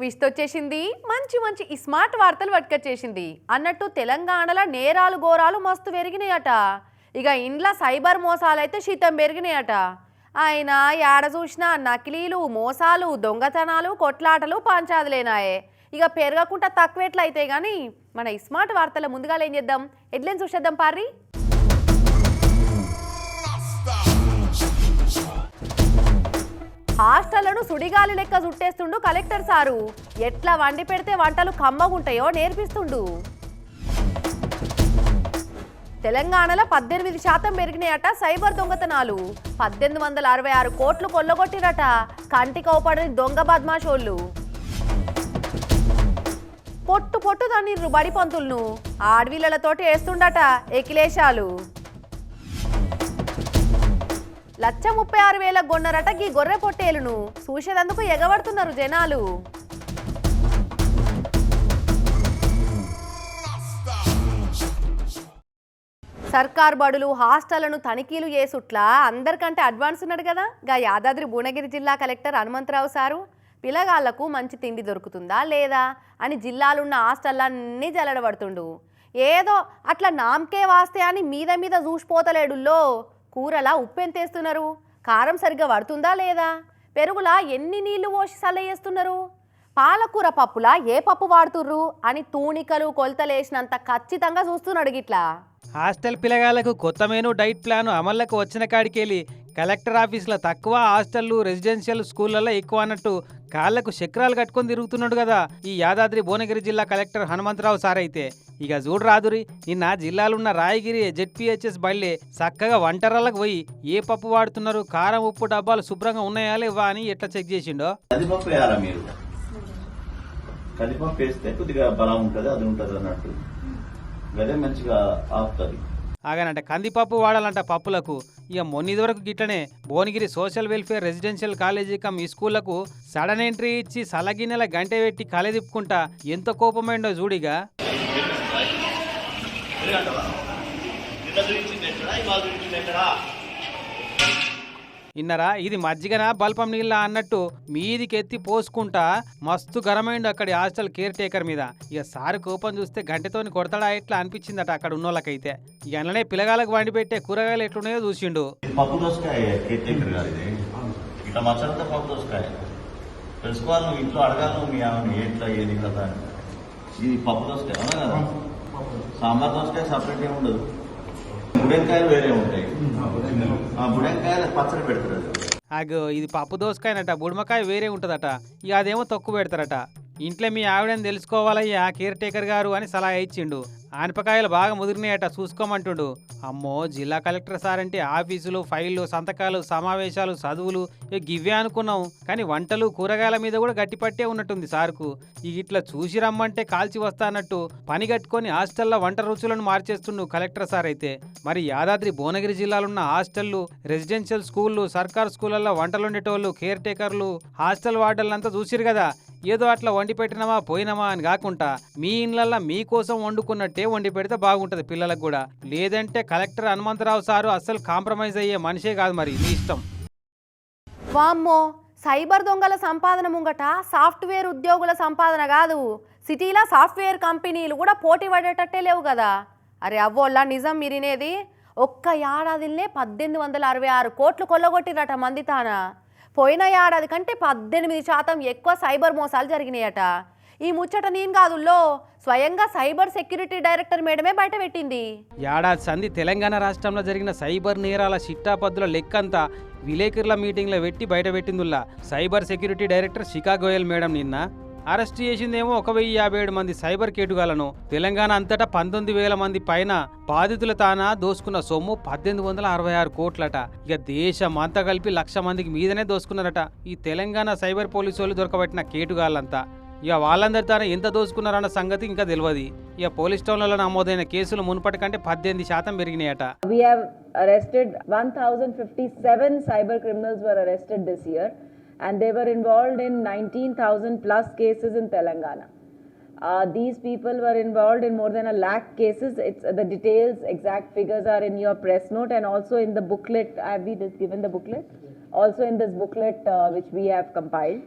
Wish వచ్చేసింది. మంచి మంచి స్మార్ట్ వార్తలు పట్టుకొచ్చేసింది. అన్నట్టు తెలంగాణలో నేరాలు ఘోరాలు మస్తు పెరిగినాయట. ఇక ఇండ్ల సైబర్ మోసాలైతే శీతం పెరిగినాయట. ఆయన ఏడ చూసినా నకిలీలు మోసాలు దొంగతనాలు కొట్లాటలు పంచాదులేనాయే. ఇక పెరగకుండా తక్కువ ఎట్లయితే కానీ మన స్మార్ట్ వార్తల ముందుగా ఏం చేద్దాం? ఎడ్లని చూసేద్దాం పారి హాస్టళ్ళను సుడిగాలి లెక్క చుట్టేస్తుండు కలెక్టర్ సారు. ఎట్లా వండి పెడితే వంటలు కమ్మగుంటాయో నేర్పిస్తుండు. తెలంగాణలో పద్దెనిమిది శాతం పెరిగినాయట సైబర్ దొంగతనాలు. పద్దెనిమిది వందల అరవై ఆరు కోట్లు కొల్లగొట్టిరట కంటి కోపడని దొంగ బద్మాషోళ్ళు. పొట్టు పొట్టు దాన్ని బడి పంతులను ఆడవిళ్ళతోటి వేస్తుండట ఎకిలేశాలు. లచ్చ ముప్పై ఆరు వేల గొన్నరట గీ గొర్రె పొట్టేలును చూసేదందుకు ఎగబడుతున్నారు జనాలు. సర్కార్ బడులు హాస్టళ్ళను తనిఖీలు చేసుట్లా అందరికంటే అడ్వాన్స్ ఉన్నాడు కదా. గా యాదాద్రి భువనగిరి జిల్లా కలెక్టర్ హనుమంతరావు సారు పిల్లగాళ్ళకు మంచి తిండి దొరుకుతుందా లేదా అని జిల్లాలున్న హాస్టళ్ళన్నీ జల్లడబడుతుండు. ఏదో అట్లా నామకే వాస్తే అని మీద మీద చూసిపోతలేడుల్లో కూరలా ఉప్పెంతేస్తున్నారు కారం సరిగ్గా పడుతుందా లేదా? పెరుగులా ఎన్ని నీళ్ళు పోసి సలయేస్తున్నారు పాలకూర పప్పులా ఏ పప్పు వాడుతుర్రు? అని తూణికలు కొలతలేసినంత ఖచ్చితంగా చూస్తున్నాడు గిట్లా. హాస్టల్ పిల్లగాళ్ళకు కొత్త మెనూ డైట్ ప్లాన్ అమల్లకు వచ్చిన కాడికెళ్ళి కలెక్టర్ ఆఫీసులో తక్కువ హాస్టళ్ళు రెసిడెన్షియల్ స్కూళ్ళల్లో ఎక్కువ అన్నట్టు కాళ్ళకు చక్రాలు కట్టుకొని తిరుగుతున్నాడు కదా ఈ యాదాద్రి భువనగిరి జిల్లా కలెక్టర్ హనుమంతరావు సార్ అయితే. ఇక చూడు రాదురి నిన్న జిల్లాలున్న రాయగిరి జెడ్పీహెచ్ఎస్ బళ్ళే చక్కగా వంటరాలకు పోయి ఏ పప్పు వాడుతున్నారు కారం ఉప్పు డబ్బాలు శుభ్రంగా ఉన్నాయా లేవా అని ఎట్లా చెక్ చేసిండో? కందిపప్పు వేయాలా మీరు? కందిపప్పు వేస్తే కొద్దిగా బలం ఉంటుంది అది ఉంటుంది అన్నట్టు. గదే మంచిగా ఆపుతుంది. ఆగానంట కందిపప్పు వాడాలంట పప్పులకు. ఇక మొన్న వరకు గిట్లనే Bhuvanagiri social welfare residential college cum ఈ స్కూళ్ళకు సడన్ ఎంట్రీ ఇచ్చి సలగిన్నెల గంట పెట్టి కలే తిప్పుకుంటా ఎంత కోపమైండో చూడిగా ఇన్నరా ఇది మజ్జిగనా బల్పం నీళ్ళ అన్నట్టు మీదికి ఎత్తి పోసుకుంటా మస్తు గరమైండు అక్కడి హాస్టల్ కేర్ టేకర్ మీద. ఇక సారు కోపం చూస్తే గంటతోని కొడతాడా ఎట్లా అనిపించిందట అక్కడ ఉన్నోళ్ళకైతే. ఇక అన్ననే పిల్లగాలకు వండి పెట్టే కూరగాయలు ఎట్లున్నాయో చూసిండు. ఇది పప్పు దోసకాయ కేర్ టేకర్ గారు ఇది ఇట్లా మచ్చలంతా పప్పు దోసకాయ. తెలుసుకోవాలి నువ్వు ఇంట్లో అడగాలి నువ్వు మీ ఆమె ఎట్లా ఏది కదా పప్పు దోసకాయ సాంబార్ దోసకాయ సపరేట్ ఏమి ఉండదు. బుడెంకాయలు వేరే ఉంటాయి. ఆ బుడెంకాయలు పచ్చడి పెడతారు. అగో ఇది పప్పు దోసకాయనట బుడమకాయ వేరే ఉంటుందట. ఇక అదేమో తక్కువ పెడతారట. ఇంట్లో మీ ఆవిడని తెలుసుకోవాలయ్యా కేర్ టేకర్ గారు అని సలహా ఇచ్చిండు. ఆనపకాయలు బాగా ముదిరినాయట చూసుకోమంటుండు. అమ్మో జిల్లా కలెక్టర్ సార్ అంటే ఆఫీసులు ఫైళ్ళు సంతకాలు సమావేశాలు చదువులు గివ్వే అనుకున్నాం. కానీ వంటలు కూరగాయల మీద కూడా గట్టిపట్టే ఉన్నట్టుంది సార్కు. ఇట్లా చూసి రమ్మంటే కాల్చి వస్తానట్టు పని కట్టుకొని హాస్టల్లో వంట రుచులను మార్చేస్తుండు కలెక్టర్ సార్ అయితే. మరి యాదాద్రి భువనగిరి జిల్లాలున్న హాస్టళ్ళు రెసిడెన్షియల్ స్కూళ్ళు సర్కార్ స్కూళ్ళల్లో వంటలు ఉండేటోళ్ళు కేర్ టేకర్లు హాస్టల్ వార్డర్లంతా చూసిరు కదా. ఏదో అట్లా వండి పెట్టినామా పోయినామా అని కాకుండా మీ ఇండ్లల్లో మీకోసం వండుకున్నట్టే వండి పెడితే బాగుంటది పిల్లలకు కూడా. లేదంటే కలెక్టర్ హనుమంతరావు సారు అస్సలు కాంప్రమైజ్ అయ్యే మనిషే కాదు మరి ఇది ఇష్టం. వామ్మో సైబర్ దొంగల సంపాదన ముంగట సాఫ్ట్వేర్ ఉద్యోగుల సంపాదన కాదు. సిటీలో సాఫ్ట్వేర్ కంపెనీలు కూడా పోటీ పడేటట్టే లేవు కదా. అరే అవ్వోళ్ళ నిజం మీరినేది ఒక్క ఏడాదిలే పద్దెనిమిది వందల అరవై ఆరు కోట్లు కొల్లగొట్టిరట మంది తాన? పోయిన ఏడాది కంటే పద్దెనిమిది శాతం ఎక్కువ సైబర్ మోసాలు జరిగినాయట. ఈ ముచ్చట నేను కాదుల్లో స్వయంగా సైబర్ సెక్యూరిటీ డైరెక్టర్ మేడమే బయట పెట్టింది. ఏడాది సంధి తెలంగాణ రాష్ట్రంలో జరిగిన సైబర్ నేరాల చిట్టాపద్దుల లెక్కంతా విలేకరుల మీటింగ్లో పెట్టి బయటపెట్టిందుల్లా cyber security director Shikha Goyal madam నిన్న అరెస్ట్ చేసిందేమో ఒక వెయ్యి యాభై ఏడు మంది సైబర్ కేటుగాలను తెలంగాణ అంతటా పంతొమ్మిది వేల మంది పైన బాధితుల తాన దోసుకున్న సొమ్ము పద్దెనిమిది వందల అరవై ఆరు కోట్లట. ఇక దేశం అంతా కలిపి లక్ష మందికి మీదనే దోసుకున్నారట ఈ తెలంగాణ సైబర్ పోలీసు వాళ్ళు దొరకబట్టిన కేటుగాళ్ళంతా ఇక వాళ్ళందరి తాను ఎంత దోసుకున్నారన్న సంగతి ఇంకా తెలియదు ఇక పోలీస్ స్టేషన్లలో నమోదైన కేసులు మునుపటి కంటే పద్దెనిమిది శాతం పెరిగినాయట. We have arrested 1,057 cyber criminals were arrested this year, and they were involved in 19,000 plus cases in Telangana. Uh, these people were involved in more than a lakh cases. It's the details, exact figures are in your press note and also in the booklet. Have we given the booklet? Also in this booklet uh, which we have compiled.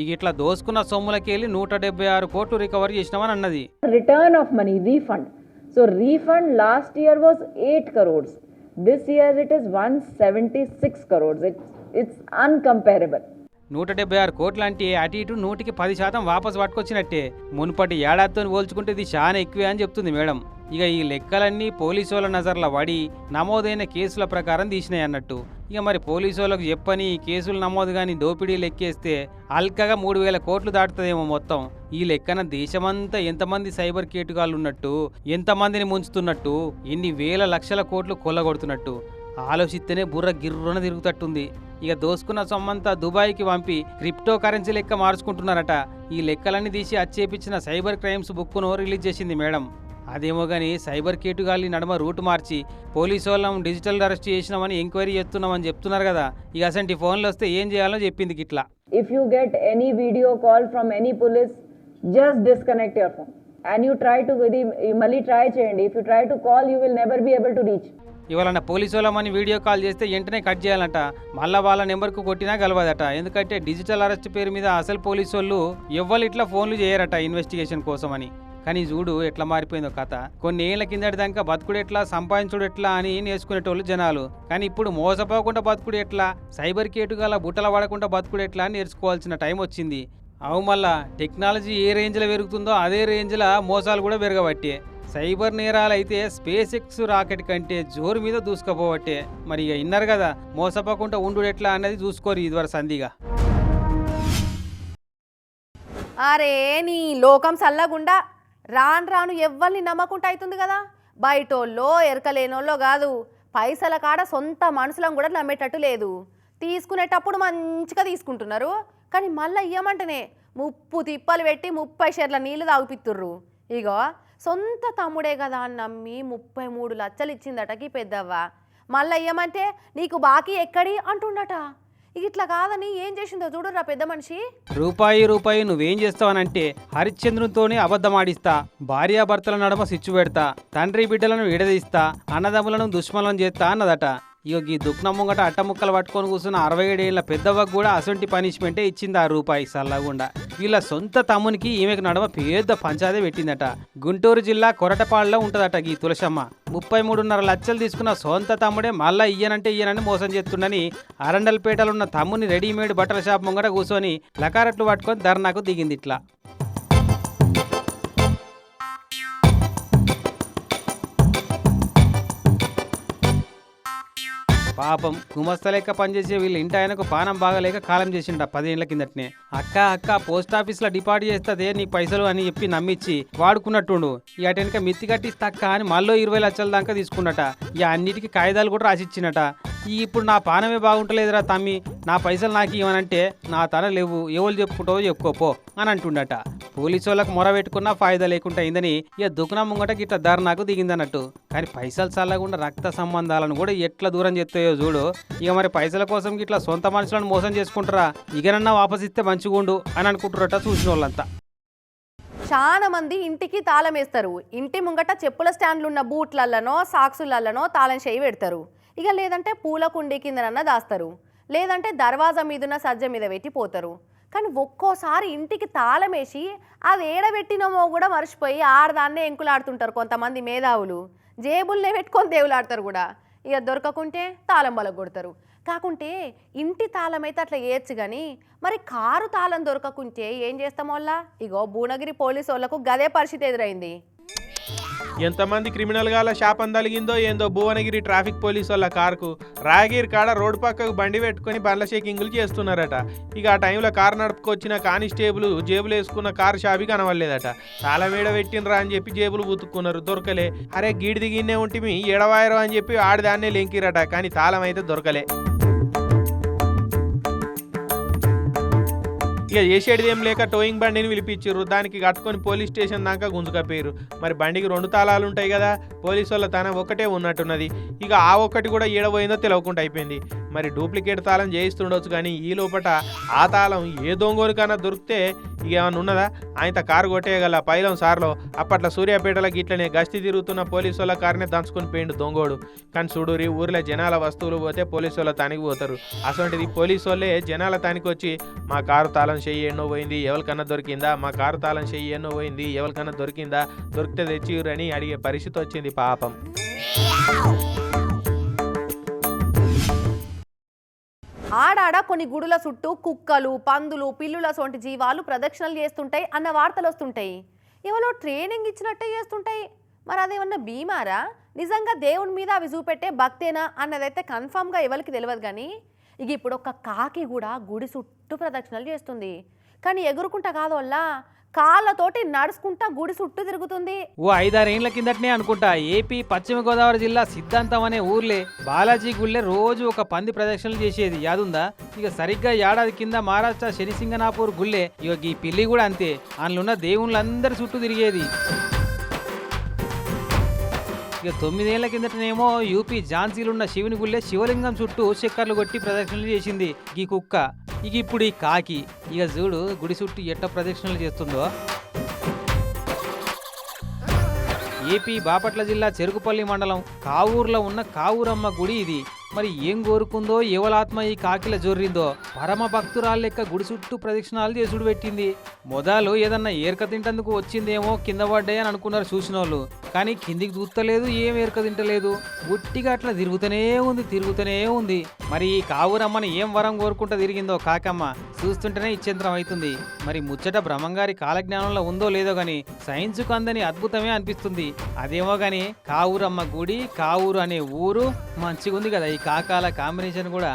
ఇక ఇట్లా దోసుకున్న సొమ్ములకి వెళ్ళి నూట డెబ్బై ఆరు కోట్లు recover చేసినామని అన్నది return of money, refund. So refund last year was 8 crores. This year it is 176 crores. It's, it's uncomparable. నూట డెబ్బై ఆరు కోట్లంటే అటు ఇటు నూటికి పది శాతం వాపసు పట్టుకొచ్చినట్టే. మునుపటి ఏడాదితో పోల్చుకుంటే ఇది చాలా ఎక్కువే అని చెప్తుంది మేడం. ఇక ఈ లెక్కలన్నీ పోలీసుల వాళ్ళ నజర్ల పడి నమోదైన కేసుల ప్రకారం తీసినాయి అన్నట్టు. ఇక మరి పోలీసులకు చెప్పని కేసులు నమోదు కానీ దోపిడీ లెక్కేస్తే అల్కగా మూడు వేల కోట్లు దాటుతుందేమో మొత్తం. ఈ లెక్కన దేశమంతా ఎంతమంది సైబర్ కేటుగాళ్ళు ఉన్నట్టు ఎంతమందిని ముంచుతున్నట్టు ఎన్ని వేల లక్షల కోట్లు కొల్లగొడుతున్నట్టు. ఆలోచిస్తేనే బుర్ర గిర్రున తిరుగుతట్టుంది. ఇక దోసుకున్న సొమ్మంతా దుబాయ్కి పంపి క్రిప్టో కరెన్సీ లెక్క మార్చుకుంటున్నారట. ఈ లెక్కలన్నీ తీసి అచ్చేపించిన సైబర్ క్రైమ్స్ బుక్ను రిలీజ్ చేసింది మేడం. అదేమో కానీ సైబర్ కేటుగాళ్ళని నడమ రూట్ మార్చి పోలీసు వాళ్ళం డిజిటల్ అరెస్ట్ చేసినామని ఎంక్వైరీ చేస్తున్నామని చెప్తున్నారు కదా. ఇక అసంటి ఫోన్లు వస్తే ఏం చేయాలో చెప్పింది గిట్లా. If you get any video call from any police just disconnect your phone and you try to మళ్ళీ ట్రై చేయండి. If you try to call you will never be able to reach ఇవాళ పోలీసు వాళ్ళమని video call చేస్తే వెంటనే cut చేయాలంట. మళ్ళా వాళ్ళ నెంబర్కు కొట్టినా గలవదట ఎందుకంటే డిజిటల్ అరెస్ట్ పేరు మీద అసలు పోలీసు వాళ్ళు ఎవ్వరు ఇట్లా ఫోన్లు చేయరట ఇన్వెస్టిగేషన్ కోసమని. కానీ చూడు ఎట్లా మారిపోయిందో కథ. కొన్ని ఏళ్ళ కిందటి దాకా బతుకుడు ఎట్లా సంపాదించుడు ఎట్లా అని నేర్చుకునేటోళ్ళు జనాలు. కానీ ఇప్పుడు మోసపోకుండా బతుకుడు ఎట్లా సైబర్ కేటు గల బుట్టల పడకుండా బతుకుడు ఎట్లా అని నేర్చుకోవాల్సిన టైం వచ్చింది. అవు మళ్ళా టెక్నాలజీ ఏ రేంజ్లో పెరుగుతుందో అదే రేంజ్లో మోసాలు కూడా పెరగబట్టే. సైబర్ నేరాలు అయితే స్పేస్ ఎక్స్ రాకెట్ కంటే జోరు మీద దూసుకపోవట్టే. మరి ఇక ఇన్నారు కదా మోసపోకుండా ఉండు ఎట్లా అన్నది చూసుకోరు ఇదివర సంధిగా. అరే నీ లోకం సల్లగుండా రాను రాను ఎవ్వరిని నమ్మకుండా అవుతుంది కదా? బయటోళ్ళో ఎరకలేనోళ్ళో కాదు. పైసల కాడ సొంత మనుషులను కూడా నమ్మేటట్టు లేదు. తీసుకునేటప్పుడు మంచిగా తీసుకుంటున్నారు. కానీ మళ్ళీ ఇయ్యమంటేనే ముప్పు తిప్పలు పెట్టి ముప్పై షేర్ల నీళ్ళు తాగుపిత్తుర్రు. ఇగో సొంత తమ్ముడే కదా అని నమ్మి ముప్పై మూడు లచ్చలు ఇచ్చిందటకి పెద్దవ్వ. మళ్ళీ ఏమంటే నీకు బాకీ ఎక్కడి? అంటుండట. ఇట్లా కాదని ఏం చేసిందో చూడురా పెద్ద మనిషి. రూపాయి రూపాయి నువ్వేం చేస్తావనంటే హరిశ్చంద్రునితోనే అబద్ధమాడిస్తా భార్యాభర్తల నడమ సిచ్చు పెడతా తండ్రి బిడ్డలను విడదీస్తా అన్నదమ్ములను దుష్మలం చేస్తా అన్నదట. ఇక ఈ దుఃఖం ముంగట అట్టముక్కలు పట్టుకొని కూర్చున్న అరవై ఏడేళ్ళ పెద్దవ్వకు కూడా అసొంటి పనిష్మెంటే ఇచ్చింది ఆ రూపాయి సల్లగుండా. వీళ్ళ సొంత తమ్మునికి ఈమెకు నడమ పెద్ద పంచాదే పెట్టిందట. గుంటూరు జిల్లా కొరటపాడులో ఉంటుందట ఈ తులసమ్మ. ముప్పై మూడున్నర లక్షలు తీసుకున్న సొంత తమ్ముడే మళ్ళా ఇయ్యనంటే ఇయ్యనని మోసం చేస్తుండని అరండల్పేటలో ఉన్న తమ్ముని రెడీమేడ్ బట్టల షాప్ ముంగట కూర్చొని లకారట్లు పట్టుకొని ధర్నాకు దిగింది ఇట్లా పాపం గుమస్త లెక్క పనిచేసే వీళ్ళ ఇంటి ఆయనకు పానం బాగలేక కాలం చేసిండ పదేళ్ళ కిందటనే. అక్క అక్క పోస్ట్ ఆఫీస్లో డిపాజిట్ చేస్తే నీ పైసలు అని చెప్పి నమ్మిచ్చి వాడుకున్నట్టుండు. ఈ అటెనక మిత్తి కట్టిస్తా అక్క అని మళ్ళీ ఇరవై లక్షల దాకా తీసుకున్నట. ఈ అన్నిటికీ కాగితాలు కూడా రాసిచ్చినట ఇప్పుడు నా పానమే బాగుంటలేదురా తమ్మి. నా పైసలు నాకు ఇవ్వనంటే నా తల లేవు. ఎవరు చెప్పుకుంటావో చెప్పుకోపో అని అంటుండట. పోలీసు వాళ్ళకు మొర పెట్టుకున్నా ఫాయిదా లేకుండా అయిందని ఇక దుకాణం ముంగట గిట్ల ధర్నాకు దిగిందన్నట్టు. కానీ పైసలు చల్లకుండా రక్త సంబంధాలను కూడా ఎట్లా దూరం చెప్తాయో చూడు. ఇక మరి పైసల కోసం గిట్లా సొంత మనుషులను మోసం చేసుకుంటారా? ఇకనన్నా వాపసిస్తే మంచిగుండు అని అనుకుంటురట చూసిన వాళ్ళంతా చాలా మంది ఇంటికి తాళం వేస్తారు. ఇంటి ముంగట చెప్పుల స్టాండ్లు ఉన్న బూట్లలోనో సాక్సులల్లనో తాళం చేయి పెడతారు. ఇక లేదంటే పూల కుండీ కిందనన్నా దాస్తారు. లేదంటే దర్వాజా మీదున్న సజ్జ మీద పెట్టి పోతారు. కానీ ఒక్కోసారి ఇంటికి తాళం వేసి అది ఏడబెట్టినమో కూడా మర్చిపోయి ఆడదాన్నే ఎంకులాడుతుంటారు కొంతమంది మేధావులు. జేబుల్నే పెట్టుకొని దేవులాడతారు కూడా. ఇక దొరకకుంటే తాళం బలగ కొడతారు కాకుంటే ఇంటి తాళం అయితే అట్లా వేయచ్చు కానీ మరి కారు తాళం దొరకకుంటే ఏం చేస్తాం వల్ల ఇగో భువనగిరి పోలీసు వాళ్ళకు గదే పరిస్థితి ఎదురైంది. ఎంతమంది క్రిమినల్ గాల శాపం తలిగిందో ఏందో భువనగిరి ట్రాఫిక్ పోలీసు వాళ్ళ కారుకు రాయగిరి కాడ రోడ్డు పక్కకు బండి పెట్టుకొని బండ్ల షేకింగులు చేస్తున్నారట. ఇక ఆ టైంలో కారు నడుపుకొచ్చిన కానిస్టేబుల్ జేబులు వేసుకున్న కారు షాపి కనవలేదట చాలా వేడ పెట్టినరా అని చెప్పి జేబులు బుతుక్కున్నారు దొరకలే. అరే గీడి దిగిన్నే ఉంటిమి ఎడవాయరు అని చెప్పి ఆడదాన్నే లెంకిరట. కానీ తాళం అయితే దొరకలే. ఇక చేసేటిది ఏం లేక టోయింగ్ బండిని పిలిపించారు దానికి కట్టుకొని పోలీస్ స్టేషన్ దాకా గుంజుకపోయారు మరి బండికి రెండు తాళాలు ఉంటాయి కదా పోలీసు వాళ్ళ తన ఒకటే ఉన్నట్టున్నది. ఇక ఆ ఒక్కటి కూడా ఏడబోయిందో తెలవకుండా అయిపోయింది. మరి డూప్లికేట్ తాళం చేయిస్తుండొచ్చు కానీ ఈ లోపట ఆ తాళం ఏ దొంగోనికన్నా దొరికితే ఏమన్నా ఉన్నదా? ఆయన కారు కొట్టేయగల పైలం సార్లో అప్పట్లో సూర్యాపేటలకు గిట్లనే గస్తీ తిరుగుతున్న పోలీసు వాళ్ళ కారునే దంచుకొని పోయిండు దొంగోడు. కానీ చూడురి ఊర్లో జనాల వస్తువులు పోతే పోలీసు వాళ్ళ తానికి పోతారు. అటువంటిది పోలీసు వాళ్ళే జనాల తానికి వచ్చి మా కారు తాళం చెయ్యి ఎన్నో పోయింది ఎవరికన్నా దొరికిందా? మా కారు తాళం చెయ్యి ఎన్నో పోయింది ఎవరికన్నా దొరికిందా? దొరికితే తెచ్చిరని అడిగే పరిస్థితి వచ్చింది పాపం. ఆడాడ? కొన్ని గుడుల చుట్టూ కుక్కలు పందులు పిల్లుల సొంటి జీవాలు ప్రదక్షిణలు చేస్తుంటాయి అన్న వార్తలు వస్తుంటాయి. ఏమో ట్రైనింగ్ ఇచ్చినట్టే చేస్తుంటాయి. మరి అదేమన్నా బీమారా నిజంగా దేవుని మీద అవి చూపెట్టే భక్తేనా? అన్నదైతే కన్ఫామ్గా ఎవరికి తెలియదు కానీ ఇక ఇప్పుడు ఒక కాకి కూడా గుడి చుట్టూ ప్రదక్షిణలు చేస్తుంది. కానీ ఎగురుకుంటా కాదు వల్ల కాళ్ళతోటి నడుచుకుంటా గుడి చుట్టూ తిరుగుతుంది. ఓ ఐదారేండ్ల కిందటనే అనుకుంటా ఏపీ పశ్చిమ గోదావరి జిల్లా సిద్ధాంతం అనే ఊర్లే బాలాజీ గుళ్ళే రోజు ఒక పంది ప్రదక్షిణలు చేసేది యాదుందా? ఇక సరిగ్గా ఏడాది కింద మహారాష్ట్ర శనిసింగనాపూర్ గుళ్ళే ఇక ఈ పిల్లి కూడా అంతే అందులో దేవుళ్ళందరి చుట్టూ తిరిగేది. ఇక తొమ్మిదేళ్ళ కిందటనేమో యూపీ ఝాన్సీలున్న శివుని గుళ్ళే శివలింగం చుట్టూ చక్కర్లు కొట్టి ప్రదక్షిణలు చేసింది ఈ కుక్క. ఇక ఇప్పుడు ఈ కాకి ఇక చూడు గుడి చుట్టూ ఎట్ట ప్రదక్షిణలు చేస్తుందో. ఏపీ బాపట్ల జిల్లా చెరుకుపల్లి మండలం కావూరులో ఉన్న కావూరమ్మ గుడి ఇది. మరి ఏం కోరుకుందో ఎవలాత్మ ఈ కాకిల జొర్రిందో? పరమ భక్తురాలు లెక్క గుడి చుట్టూ ప్రదక్షిణాలు చేసుడు పెట్టింది. మొదలు ఏదన్నా ఏరక తింటందుకు వచ్చిందేమో కింద పడ్డాయి అని అనుకున్నారు చూసిన వాళ్ళు కానీ కిందికి చూస్తలేదు ఏం ఏరక తింటలేదు. గుట్టిగా అట్లా తిరుగుతూనే ఉంది తిరుగుతూనే ఉంది. మరి ఈ కావురమ్మని ఏం వరం కోరుకుంటూ తిరిగిందో కాకమ్మ? చూస్తుంటేనే ఇచ్చేంద్రం అవుతుంది. మరి ముచ్చట బ్రహ్మంగారి కాలజ్ఞానంలో ఉందో లేదో గాని సైన్స్కు అందని అద్భుతమే అనిపిస్తుంది. అదేమో గాని కావురమ్మ గుడి కావూరు అనే ఊరు మంచిగా ఉంది కదా ఈ కాకాల కాంబినేషన్ కూడా.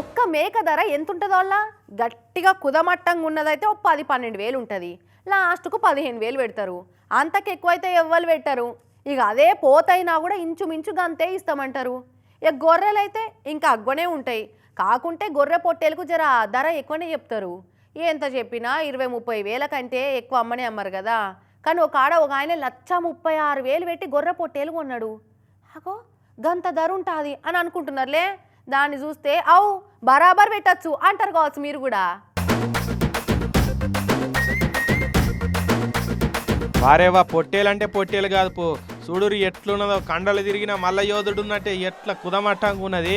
ఒక్క మేక ధర ఎంత ఉంటుందో వాళ్ళ గట్టిగా కుదమట్టంగా ఉన్నదైతే ఒక పది పన్నెండు వేలు ఉంటుంది లాస్ట్కు పదిహేను వేలు పెడతారు. అంతకు ఎక్కువైతే ఎవ్వరు పెట్టరు. ఇక అదే పోతైనా కూడా ఇంచుమించుగా అంతే ఇస్తామంటారు. ఇక గొర్రెలైతే ఇంకా అగ్గనే ఉంటాయి. కాకుంటే గొర్రె పొట్టేలకు జర ధర ఎక్కువనే చెప్తారు. ఎంత చెప్పినా ఇరవై ముప్పై వేల కంటే ఎక్కువ అమ్మనే అమ్మరు కదా. కానీ ఒక ఆడ ఒక ఆయన లచ్చ ముప్పై ఆరు వేలు పెట్టి గొర్రె పొట్టేలు కొన్నాడు. అగో గంత ధర ఉంటుంది అని అనుకుంటున్నారులే. దాన్ని చూస్తే అవు బరాబర్ పెట్టచ్చు అంటారు కావచ్చు మీరు కూడా. వారేవా పొట్టేలంటే పొట్టేలు కాదు పో. చూడురు ఎట్లున్నదో కండలు తిరిగిన మల్ల యోధుడు ఉన్నట్టే ఎట్లా కుదమట్టంగున్నది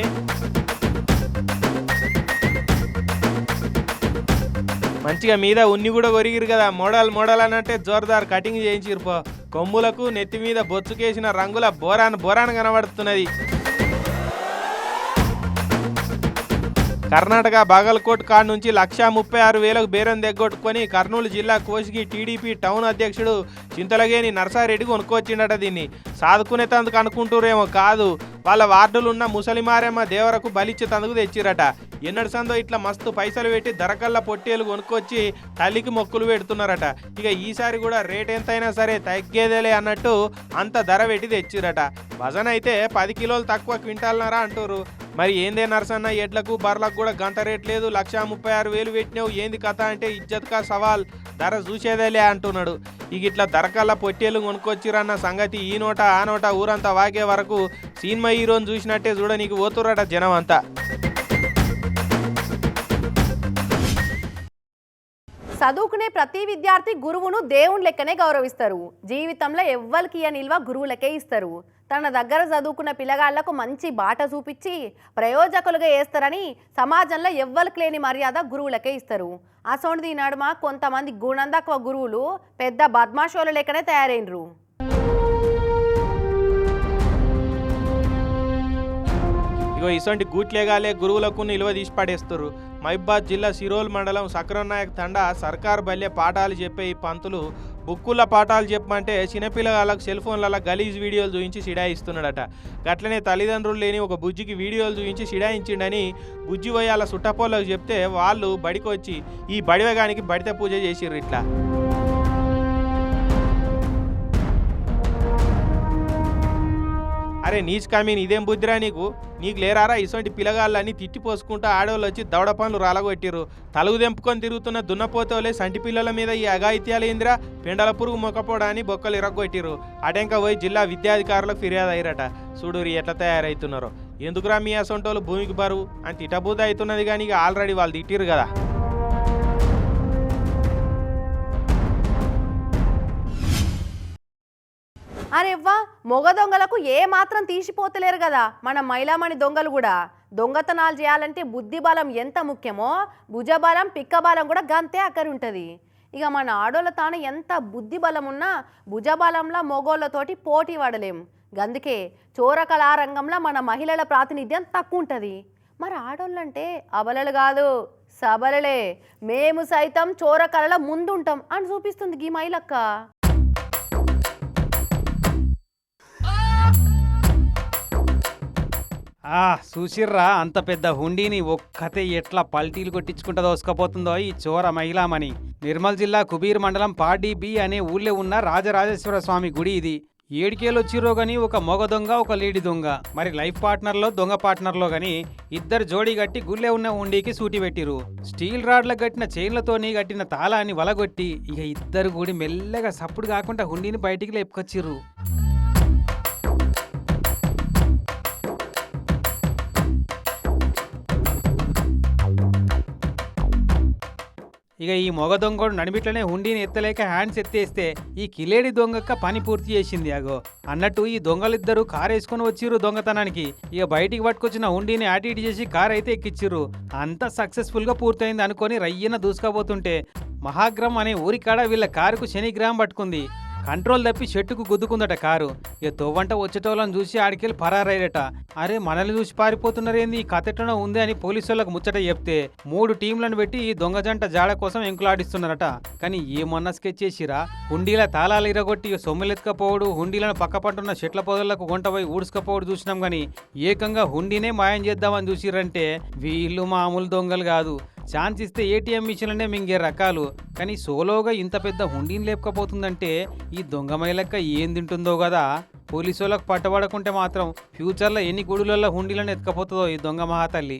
మంచిగా మీద ఉన్ని కూడా కొరిగిరు కదా మోడల్ మోడల్ అన్నట్టే జోర్దార్ కటింగ్ చేయించిరు పో. కొమ్ములకు నెత్తి మీద బొచ్చుకేసిన రంగుల బోరాన్ బోరాన్ కనబడుతున్నది. కర్ణాటక బాగల్కోట్ కాడ నుంచి లక్షా ముప్పై ఆరు వేలకు బేరం తెగ్గొట్టుకొని కర్నూలు జిల్లా కోసిగి టీడీపీ టౌన్ అధ్యక్షుడు చింతలగేని నర్సారెడ్డి కొనుక్కొచ్చిండట దీన్ని. సాదుకునేతందుకు అనుకుంటురేమో కాదు. వాళ్ళ వార్డులు ఉన్న ముసలిమారేమ్మ దేవరకు బలిచ్చేతందుకు తెచ్చిరట. ఎన్నడు సందో ఇట్లా మస్తు పైసలు పెట్టి ధరకల్ల పొట్టేలు కొనుక్కొచ్చి తల్లికి మొక్కులు పెడుతున్నారట. ఇక ఈసారి కూడా రేట్ ఎంతైనా సరే తగ్గేదేలే అన్నట్టు అంత ధర పెట్టి తెచ్చిరట. భజన అయితే పది కిలోలు తక్కువ క్వింటాల్నరా అంటారు మరి ఏందే నరసన్న ఎడ్లకు బర్లకు కూడా గంట రేట్ లేదు. లక్ష ముప్పై ఆరు వేలు పెట్టినావు. ఏంది కథ అంటే ఇజ్జత్కా సవాల్. ధర చూసేదేలే అంటున్నాడు. ఇక ఇట్లా ధరకల్లా పొట్టేలు కొనుక్కొచ్చిరన్న సంగతి ఈ నోట ఆ నోట ఊరంతా వాగే వరకు సినిమా హీరోని చూసినట్టే చూడ నీకు పోతుర్రట జనం అంతా చదువుకునే ప్రతి విద్యార్థి గురువును దేవుని లెక్కనే గౌరవిస్తారు. జీవితంలో ఎవ్వరికి ఇయ్య నిల్వ గురువులకే ఇస్తారు. తన దగ్గర చదువుకున్న పిల్లగాళ్ళకు మంచి బాట చూపించి ప్రయోజకులుగా వేస్తారని సమాజంలో ఎవ్వరికి లేని మర్యాద గురువులకే ఇస్తారు. అసోంటిది నడుమ కొంతమంది గుణందక్కువ గురువులు పెద్ద బద్మాషోల లెక్కనే తయారైనరు ఇగో ఇసొంటి గూట్లేగాలే గురువులకు నిల్వ తీసి పడేస్తారు మహిబాద్ జిల్లా సిరోల్ మండలం సక్రం నాయక్ తండా సర్కార్ బల్లె పాఠాలు చెప్పే ఈ పంతులు బుక్కుల పాఠాలు చెప్పమంటే చిన్నపిల్లగాళ్ళకు సెల్ ఫోన్లలో గలీజ్ వీడియోలు చూపించి సిడాయిస్తున్నాడట. గట్లనే తల్లిదండ్రులు లేని ఒక బుజ్జికి వీడియోలు చూపించి సిడాయించిండని బుజ్జి పోయి వాళ్ళ సుట్టపోళ్ళకు చెప్తే వాళ్ళు బడికి వచ్చి ఈ బడివగానికి బడిత పూజ చేసిర్రు ఇట్లా. అరే నీచ్ కమీన్ ఇదేం బుద్ధిరా నీకు? నీకు లేరారా? ఇటువంటి పిల్లగాళ్ళని తిట్టిపోసుకుంటూ ఆడవాళ్ళు వచ్చి దవడ పనులు రాలగొట్టిర్రు. తలుగు దెంపుకొని తిరుగుతున్న దున్నపోతోలే సంటి పిల్లల మీద ఈ అఘాయిత్యాలు ఏందిరా? పెండల పురుగు మొక్కపోవడాన్ని బొక్కలు ఇరగొట్టిరు అటెంక పోయి జిల్లా విద్యాధికారులకు ఫిర్యాదు అయ్యారట. చూడురి ఎట్లా తయారవుతున్నారో ఎందుకురా మీ అసొంటోళ్ళు భూమికి బరువు? అని తిట్టబూద అవుతున్నది కానీ ఇక ఆల్రెడీ వాళ్ళు తిట్టిరు కదా. అరెవ్వా మొగ దొంగలకు ఏ మాత్రం తీసిపోతలేరు కదా మన మైలామణి దొంగలు కూడా. దొంగతనాలు చేయాలంటే బుద్ధి బలం ఎంత ముఖ్యమో భుజబలం పిక్కబలం కూడా గంతే అక్కరుంటుంది ఇక మన ఆడోళ్ళ తాను ఎంత బుద్ధి బలం ఉన్నా భుజబలంలో మొగోళ్ళతోటి పోటీ పడలేం. గందుకే చోరకళారంగంలో మన మహిళల ప్రాతినిధ్యం తక్కువ ఉంటుంది. మరి ఆడోళ్ళంటే అబలలు కాదు సబలలే. మేము సైతం చోరకళల ముందుంటాం అని చూపిస్తుంది గీ మైలక్క. ఆ చూసిర్రా అంత పెద్ద హుండీని ఒక్కతే ఎట్లా పల్టీలు కొట్టించుకుంటదో దోసుకపోతుందో ఈ చోర మహిళామణి. నిర్మల్ జిల్లా కుబీర్ మండలం పాడి బి అనే ఊళ్ళో ఉన్న రాజరాజేశ్వర స్వామి గుడి ఇది. ఏడికేలొచ్చిరో వచ్చిర్రో గాని ఒక మొగ దొంగ ఒక లేడీ దొంగ. మరి లైఫ్ పార్ట్నర్లో దొంగ పార్ట్నర్లో గాని ఇద్దరు జోడీ కట్టి గుళ్ళే ఉన్న హుండీకి సూటి పెట్టిరు స్టీల్ రాడ్లకు కట్టిన చైన్లతోని కట్టిన తాళాన్ని వలగొట్టి ఇక ఇద్దరు గుడి మెల్లగా సప్పుడు కాకుండా హుండీని బయటికి లేపుకొచ్చిర్రు. ఇక ఈ మొగ దొంగడు నడిమిట్లనే హుండీని ఎత్తలేక హ్యాండ్స్ ఎత్తేస్తే ఈ కిలేడి దొంగక్క పని పూర్తి చేసింది అగో. అన్నట్టు ఈ దొంగలిద్దరూ కారు వేసుకొని వచ్చిర్రు దొంగతనానికి. ఇక బయటికి పట్టుకొచ్చిన హుండీని అటు ఇటు చేసి కారు అయితే ఎక్కిచ్చిర్రు. అంతా సక్సెస్ఫుల్గా పూర్తయింది అనుకొని రయ్యన దూసుకపోతుంటే మహాగ్రహం అనే ఊరికాడ వీళ్ళ కారుకు శనిగ్రహం పట్టుకుంది. కంట్రోల్ తప్పి చెట్టుకు గుద్దుకుందట కారు. ఇక తొవ్వంట వచ్చేటోళ్ళని చూసి ఆడికెళ్ళి పరారయ్యట అరే మనల్ని చూసి పారిపోతున్నారేంది ఈ కథెట్లనో ఉంది అని పోలీసు వాళ్ళకు ముచ్చట చెప్తే మూడు టీంలను పెట్టి ఈ దొంగ జంట జాడ కోసం ఎంకులాడిస్తున్నారట. కానీ ఏమన్నా స్కెచ్ చేసిరా? హుండీల తాళాలు ఇరగొట్టి సొమ్ములెత్తుకపోవడు హుండీలను పక్క పట్టున్న చెట్ల పొదలకు గుంట పోయి ఊడ్చుకపోవడు చూసినాం కానీ ఏకంగా హుండీనే మాయం చేద్దామని చూసిరంటే వీళ్ళు మామూలు దొంగలు కాదు. ఛాన్స్ ఇస్తే ఏటీఎం మిషన్లనే మింగే రకాలు. కానీ సోలోగా ఇంత పెద్ద హుండీని లేపకపోతుందంటే ఈ దొంగమైలక్క ఏం తింటుందో కదా పోలీసు వాళ్ళకు పట్టబడకుంటే మాత్రం ఫ్యూచర్లో ఎన్ని గుడులలో హుండీలను ఎత్తుకపోతుందో ఈ దొంగ మహాతల్లి.